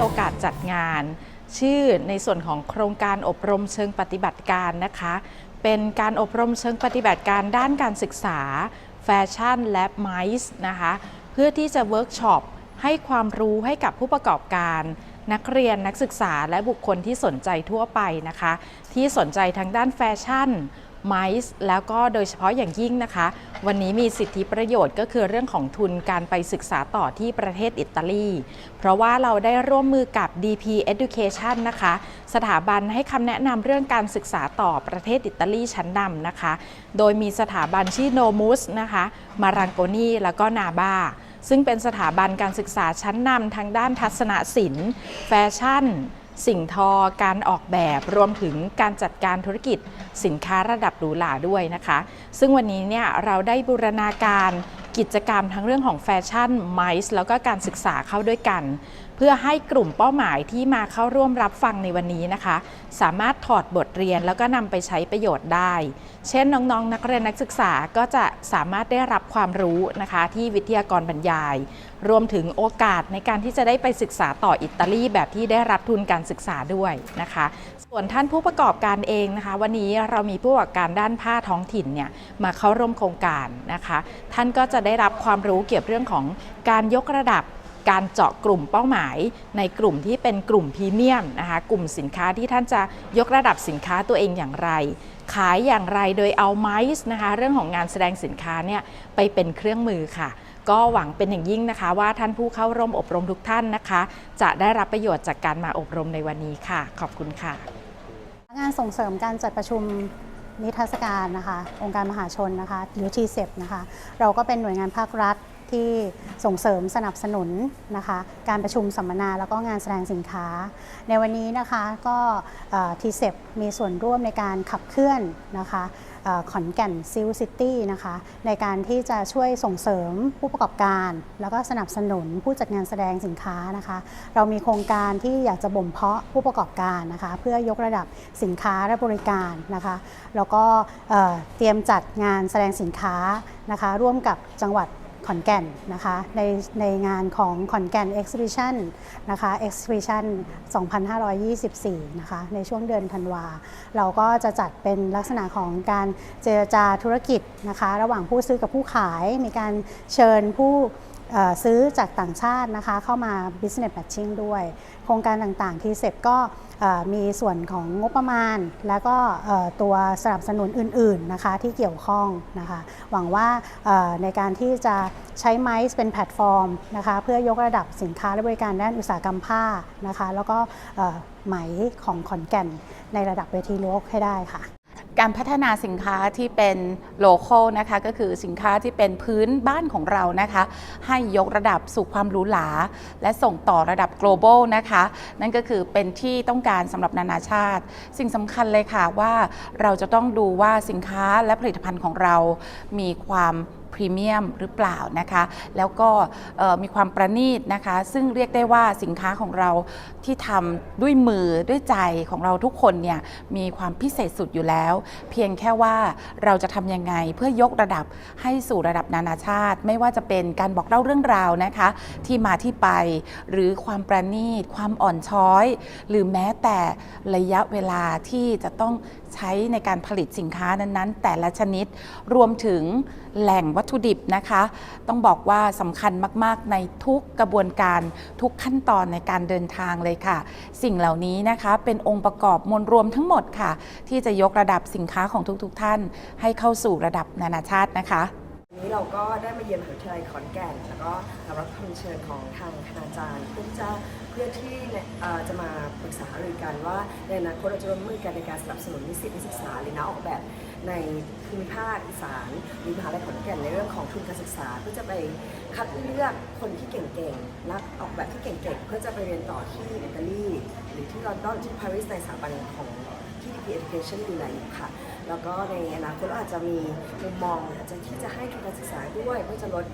โอกาสจัดงาน ชื่อในส่วนของโครงการอบรมเชิงปฏิบัติการนะคะ เป็นการอบรมเชิงปฏิบัติการด้านการศึกษา แฟชั่นและไมซ์นะคะ เพื่อที่จะเวิร์กช็อปให้ความรู้ให้กับผู้ประกอบการ นักเรียนนักศึกษาและบุคคลที่สนใจทั่วไปนะคะ ที่สนใจทางด้านแฟชั่น ไมซ์แล้วก็โดยเฉพาะอย่างยิ่งนะคะ วันนี้มีสิทธิประโยชน์ก็คือเรื่องของทุนการไปศึกษาต่อที่ประเทศอิตาลี เพราะว่าเราได้ร่วมมือกับ DP Education นะคะ สถาบันให้คำแนะนำเรื่องการศึกษาต่อประเทศอิตาลีชั้นนำนะคะ โดยมีสถาบันชื่อโนมุสนะคะมารังโกนีแล้วก็นาบาซึ่งเป็นสถาบันการศึกษาชั้นนำทางด้านทัศนศิลป์ แฟชั่น สิ่งทอการออกแบบรวมถึงการจัดการธุรกิจสินค้าระดับหรูหราด้วยนะคะ ซึ่งวันนี้เนี่ยเราได้บูรณาการกิจกรรมทั้งเรื่องของแฟชั่นไมซ์แล้วก็การศึกษาเข้าด้วยกัน พื่อให้กลุ่มเป้าหมายที่มาเข้าร่วมรับฟังในวันนี้นะคะ สามารถถอดบทเรียนแล้วก็นำไปใช้ประโยชน์ได้ เช่นน้องๆ นักเรียนนักศึกษาก็จะสามารถได้รับความรู้นะคะ ที่วิทยากรบรรยาย รวมถึงโอกาสในการที่จะได้ไปศึกษาต่ออิตาลีแบบที่ได้รับทุนการศึกษาด้วยนะคะ ส่วนท่านผู้ประกอบการเองนะคะ วันนี้เรามีผู้ประกอบการด้านผ้าท้องถิ่นเนี่ยมาเข้าร่วมโครงการนะคะ ท่านก็จะได้รับความรู้เกี่ยวกับเรื่องของการยกระดับ การเจาะกลุ่มเป้าหมายในกลุ่มที่เป็นกลุ่มพรีเมียมนะคะกลุ่มสินค้าที่ท่านจะยกระดับสินค้าตัวเองอย่างไร ขายอย่างไรโดยเอาไมซ์นะคะเรื่องของงานแสดงสินค้าเนี่ยไปเป็นเครื่องมือค่ะ ก็หวังเป็นอย่างยิ่งนะคะ ว่าท่านผู้เข้าร่วมอบรมทุกท่านนะคะ จะได้รับประโยชน์จากการมาอบรมในวันนี้ค่ะ ขอบคุณค่ะ งานส่งเสริมการจัดประชุมนิทรรศการนะคะ องค์การมหาชนนะคะหรือ t c e p นะคะ เราก็เป็นหน่วยงานภาครัฐ ที่ส่งเสริมสนับสนุนนะคะการประชุมสัมมนาแล้วก็งานแสดงสินค้า ในวันนี้นะคะก็ทีเซปมีส่วนร่วมในการขับเคลื่อนนะคะขอนแก่นซิลซิตี้นะคะในการที่จะช่วยส่งเสริมผู้ประกอบการ แล้วก็สนับสนุนผู้จัดงานแสดงสินค้านะคะ เรามีโครงการที่อยากจะบ่มเพาะผู้ประกอบการนะคะเพื่อยกระดับสินค้าและบริการนะคะแล้วก็เตรียมจัดงานแสดงสินค้านะคะร่วมกับจังหวัด อนแก่นนะคะในในงานของขอนแก่น Exhibition นะคะ Exhibition 2524 นะคะในช่วงเดือนธันวา เราก็จะจัดเป็นลักษณะของการเจรจาธุรกิจนะคะระหว่างผู้ซื้อกับผู้ขายมีการเชิญผู้ ซื้อจากต่างชาตินะคะเข้ามา business matching ด้วย โครงการต่างๆที่เสร็จก็มีส่วนของงบประมาณ แล้วก็ตัวสนับสนุนอื่นๆนะคะที่เกี่ยวข้องนะคะหวังว่าในการที่จะใช้ไมซ์เป็นแพลตฟอร์มนะคะเพื่อยกระดับสินค้าและบริการด้านอุตสาหกรรมผ้านะคะแล้วก็ไหมของขอนแก่นในระดับเวทีโลกให้ได้ค่ะ การพัฒนาสินค้าที่เป็นโลโก้นะคะก็คือสินค้าที่เป็นพื้นบ้านของเรานะคะ ให้ยกระดับสู่ความหรูหราและส่งต่อระดับ global นะคะ นั่นก็คือเป็นที่ต้องการสำหรับนานาชาติ สิ่งสำคัญเลยค่ะว่าเราจะต้องดูว่าสินค้าและผลิตภัณฑ์ของเรา มีความ พรีเมียมหรือเปล่านะคะ แล้วก็มีความประณีตนะคะ ซึ่งเรียกได้ว่าสินค้าของเราที่ทำด้วยมือด้วยใจของเราทุกคนเนี่ยมีความพิเศษสุดอยู่แล้ว เพียงแค่ว่าเราจะทำยังไงเพื่อยกระดับให้สู่ระดับนานาชาติ ไม่ว่าจะเป็นการบอกเล่าเรื่องราวนะคะ ที่มาที่ไปหรือความประณีต ความอ่อนช้อย หรือแม้แต่ระยะเวลาที่จะต้องใช้ในการผลิตสินค้านั้นๆ แต่ละชนิดรวมถึงแหล่งวัตถุดิบนะคะ ต้องบอกว่าสำคัญมากๆ ในทุกกระบวนการทุกขั้นตอนในการเดินทางเลยค่ะ สิ่งเหล่านี้นะคะเป็นองค์ประกอบมวลรวมทั้งหมดค่ะ ที่จะยกระดับสินค้าของทุกๆ ท่าน ให้เข้าสู่ระดับนานาชาตินะคะวันนี้เราก็ได้มาเยือนมหาวิทยาลัยขอนแก่น แล้วก็รับคำเชิญของทางคณาจารย์เพื่อจะ เพื่อที่จะมาปรึกษาหรือกันว่าในอนาคตเราจะร่วมมือกันในการสนับสนุนนิสิตนักศึกษาหรือนักออกแบบในภูมิภาคอีสานหรือมหาวิทยาลัยขอนแก่นในเรื่องของทุนการศึกษาเพื่อจะไปคัดเลือกคนที่เก่งๆนักออกแบบที่เก่งๆ เพื่อจะไปเรียนต่อที่อิตาลีหรือที่ลอนดอนที่ปารีสในสถาบันของที่ DP Education ดูแลอยู่ค่ะ แล้วก็ในอนาคตเราอาจจะมีมุมมองอาจจะที่จะให้ทุนการศึกษาด้วยเพื่อจะลด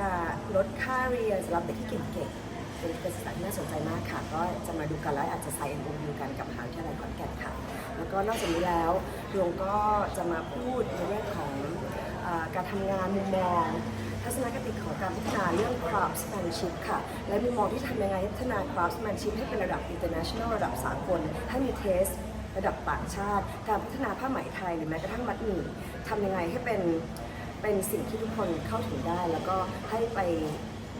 การลดค่าเรียนสำหรับเด็กที่เก่งๆ เป็นการศึกษาที่น่าสนใจมากค่ะ ก็จะมาดูกันแล้วอาจจะใส่ MOU กันกับมหาวิทยาลัยขอนแก่นค่ะ แล้วก็นอกจากนี้แล้วดวงก็จะมาพูดในเรื่องของอการทำงานมุมมอง ทัศนคติของการพัฒนาเรื่อง craftsmanship ค่ะ และมุมมองที่ทำยังไงให้พัฒนา craftsmanship ให้เป็นระดับ international ระดับสากลให้มีเทส ระดับต่างชาติ การพัฒนาผ้าไหมไทยหรือแม้กระทั่งมัดหมี่ทำยังไงให้เป็นเป็นสิ่งที่ทุกคนเข้าถึงได้ แล้วก็ให้ไป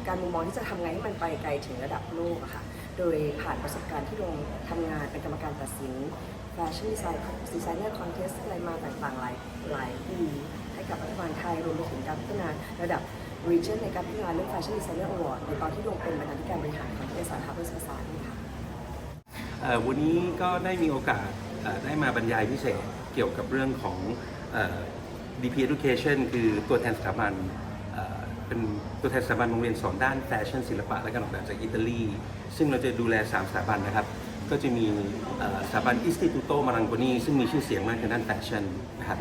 การมุมมองที่จะทำไงให้มันไปไกลถึงระดับโลกอะค่ะ โดยผ่านประสบการณ์ที่ลงทำงานเป็นกรรมการตัดสินแฟชั่นดีไซน์ดีไซเนอร์คอนเทสอะไรมาต่างๆหลายหลายปีให้กับรัฐบาลไทยรวมไปถึงการพัฒนาระดับ region ในการพัฒนาเรื่อง Fashion Designer Award ในตอนที่ลงเป็นบรรณาธิการบริหารของบริษัทฮาร์เบอร์ศาสตร์ค่ะ เอ่อวันนี้ก็ได้มีโอกาสเอ่อได้มาบรรยายพิเศษเกี่ยวกับเรื่องของเอ่อ DP Education คือตัวแทนสถาบัน เป็นตัวแทนสถาบันโรงเรียนสอนด้านแฟชั่นศิลปะและการออกแบบจากอิตาลี ซึ่งเราจะดูแล 3 สถาบันนะครับ ก็จะมีสถาบัน Istituto Marangoni ซึ่งมีชื่อเสียงมากทางด้านแฟชั่นนะครับ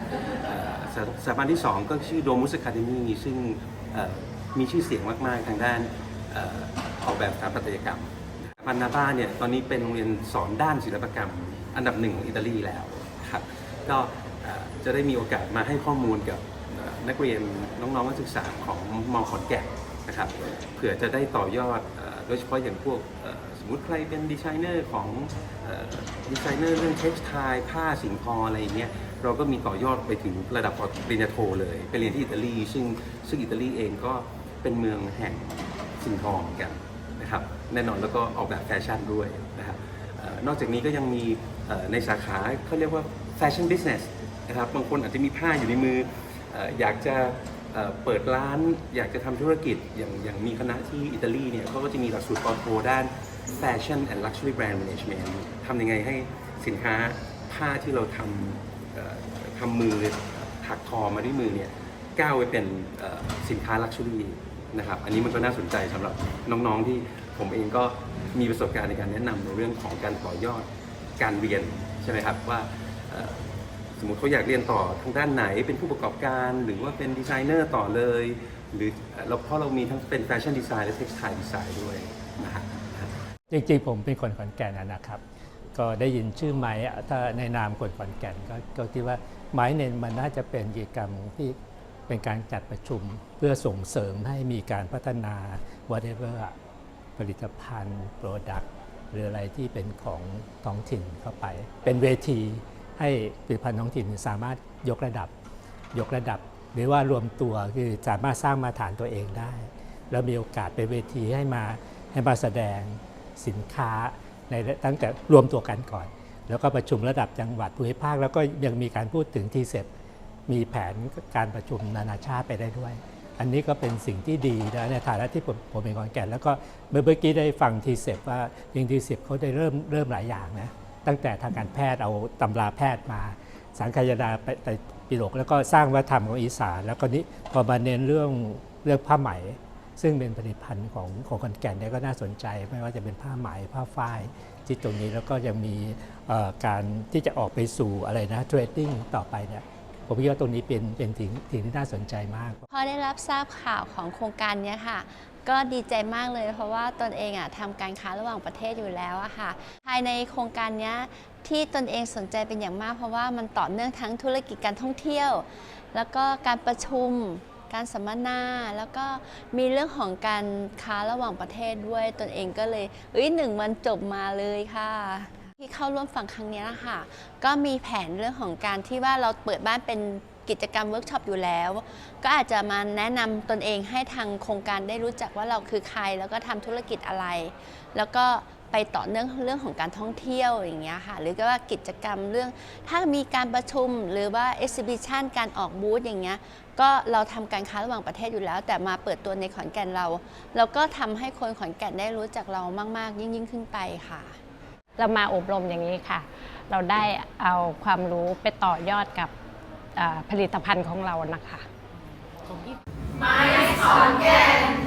สถาบันที่ 2 ก็ชื่อ Domus Academy ซึ่งมีชื่อเสียงมาก ๆ ทางด้านออกแบบสถาปัตยกรรมมันนาบ้าเนี่ยตอนนี้เป็นโรงเรียนสอนด้านศิลปกรรม อันดับหนึ่งของอิตาลีแล้วครับก็จะได้มีโอกาสมาให้ข้อมูลกับ นักเรียนน้องๆนักศึกษาของมอขอนแก่นนะครับเผื่อจะได้ต่อยอดโดยเฉพาะอย่างพวกสมมติใครเป็นดีไซเนอร์ของดีไซเนอร์เรื่องเท็กซ์ไทผ้าสินทออะไรอย่างเงี้ยเราก็มีต่อยอดไปถึงระดับปริญญาโทเลยไปเรียนที่อิตาลี ซึ่งซึ่งอิตาลีเองก็เป็นเมืองแห่งสินทอเหมือนกันนะครับแน่นอนแล้วก็ออกแบบแฟชั่นด้วยนะครับนอกจากนี้ก็ยังมีในสาขาเขาเรียกว่าแฟชั่นบิสเนสนะครับบางคนอาจจะมีผ้าอยู่ในมือ อยากจะเปิดร้านอยากจะทำธุรกิจอย่างอย่างมีคณะที่อิตาลีเนี่ยเขาก็จะมีหลักสูตรปอโทด้านแฟชั่นแอนด์ลักชัวรี่แบรนด์แมネจเมนต์ทำยังไงให้สินค้าผ้าที่เราทำทำมือถักทอมาด้วยมือเนี่ยก้าวไปเป็นสินค้าลักชัวรี่นะครับอันนี้มันก็น่าสนใจสำหรับน้องๆที่ผมเองก็มีประสบการณ์ในการแนะนำในเรื่องของการต่อยอดการเรียนใช่ไหมครับว่า มมติเขาอยากเรียนต่อทางด้านไหนเป็นผู้ประกอบการ หรือว่าเป็นดีไซเนอร์ต่อเลย หรือเราเพราะเรามีทั้งเป็นแฟชั่นดีไซน์และเท็กซ์ไทดีไซน์ด้วยนะฮะจริงๆผมเป็นคนขอนแก่นนะครับ ก็ได้ยินชื่อไม้ถ้าในนามคนขอนแก่นก็ก็คิดว่าไม้เนี่ยมันน่าจะเป็นกิจกรรมที่เป็นการจัดประชุมเพื่อส่งเสริมให้มีการพัฒนา whatever ผลิตภัณฑ์ product หรืออะไรที่เป็นของท้องถิ่นเข้าไป เป็นเวที ให้ผลิตภัณฑ์ท้องถิ่นสามารถยกระดับ ยกระดับ หรือว่ารวมตัวคือสามารถสร้างมาตรฐานตัวเองได้ แล้วมีโอกาสเป็นเวทีให้มาให้มาแสดงสินค้าในตั้งแต่รวมตัวกันก่อน แล้วก็ประชุมระดับจังหวัดภูมิภาค แล้วก็ยังมีการพูดถึงทีเสร็จมีแผนการประชุมนานาชาติไปได้ด้วย อันนี้ก็เป็นสิ่งที่ดีนะในฐานะที่ผมผมเป็นขอนแก่นแล้วก็เมื่อเมื่อกี้ได้ฟังทีเสร็จว่าจริงทีเสร็จเขาได้เริ่มเริ่มหลายอย่างนะ ตั้งแต่ทางการแพทย์เอาตำราแพทย์มา สังคายาไปไปปิฎกแล้วก็สร้างวัฒนธรรมของอีสาน แล้วก็นี้พอมาเน้นเรื่องเรื่องผ้าไหม ซึ่งเป็นผลิตภัณฑ์ของของขอนแก่นเนี่ยก็น่าสนใจ ไม่ว่าจะเป็นผ้าไหมผ้าฝ้ายที่ตรงนี้แล้วก็ยังมีการที่จะออกไปสู่อะไรนะเทรดดิ้งต่อไปเนี่ยผมคิดว่าตรงนี้เป็นเป็นสิ่งสิ่งที่น่าสนใจมาก พอได้รับทราบข่าวของโครงการเนี้ยค่ะ ก็ดีใจมากเลยเพราะว่าตนเองอะทำการค้าระหว่างประเทศอยู่แล้วอะค่ะ ภายในโครงการนี้ที่ตนเองสนใจเป็นอย่างมาก เพราะว่ามันต่อเนื่องทั้งธุรกิจการท่องเที่ยว แล้วก็การประชุม การสัมมนา แล้วก็มีเรื่องของการค้าระหว่างประเทศด้วยตนเองก็เลยเอ้ยหนึ่งวันจบมาเลยค่ะที่เข้าร่วมฟังครั้งนี้ยค่ะก็มีแผนเรื่องของการที่ว่าเราเปิดบ้านเป็น กิจกรรมเวิร์กช็อปอยู่แล้ว ก็อาจจะมาแนะนำตนเองให้ทางโครงการได้รู้จักว่าเราคือใคร แล้วก็ทำธุรกิจอะไร แล้วก็ไปต่อเนื่องเรื่องของการท่องเที่ยวอย่างเงี้ยค่ะ หรือก็ว่ากิจกรรมเรื่อง ถ้ามีการประชุมหรือว่า exhibition การออกบูธอย่างเงี้ย ก็เราทำการค้าระหว่างประเทศอยู่แล้ว แต่มาเปิดตัวในขอนแก่นเรา เราก็ทำให้คนขอนแก่นได้รู้จักเรามาก ๆ ยิ่งยิ่งขึ้นไปค่ะ เรามาอบรมอย่างนี้ค่ะ เราได้เอาความรู้ไปต่อยอดกับ ผลิตภัณฑ์ของเรานะคะไม้ขอนแก่น